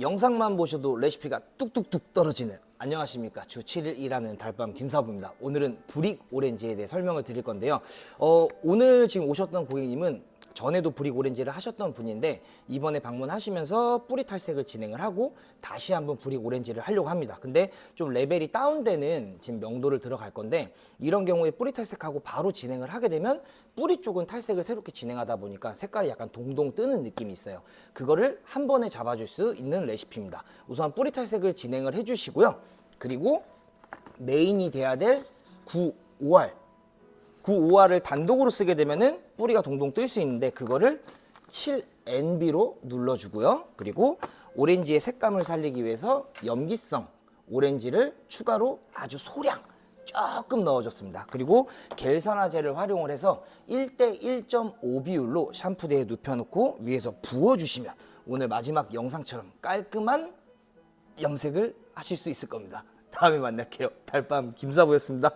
영상만 보셔도 레시피가 뚝뚝뚝 떨어지는 안녕하십니까. 주 7일 일하는 달밤 김사부입니다. 오늘은 브릭 오렌지에 대해 설명을 드릴 건데요. 어, 오늘 지금 오셨던 고객님은 전에도 브릭 오렌지를 하셨던 분인데 이번에 방문하시면서 뿌리 탈색을 진행을 하고 다시 한번 브릭 오렌지를 하려고 합니다 근데 좀 레벨이 다운되는 지금 명도를 들어갈 건데 이런 경우에 뿌리 탈색하고 바로 진행을 하게 되면 뿌리 쪽은 탈색을 새롭게 진행하다 보니까 색깔이 약간 동동 뜨는 느낌이 있어요. 그거를 한 번에 잡아줄 수 있는 레시피입니다. 우선 뿌리 탈색을 진행을 해주시고요. 그리고 메인이 돼야 될 9, 5알. 9, 5알을 단독으로 쓰게 되면은 뿌리가 동동 뜰 수 있는데 그거를 7NB로 눌러주고요. 그리고 오렌지의 색감을 살리기 위해서 염기성 오렌지를 추가로 아주 소량 조금 넣어줬습니다. 그리고 겔산화제를 활용을 해서 1대 1.5 비율로 샴푸대에 눕혀놓고 위에서 부어주시면 오늘 마지막 영상처럼 깔끔한 염색을 하실 수 있을 겁니다. 다음에 만날게요. 달밤 김사부였습니다.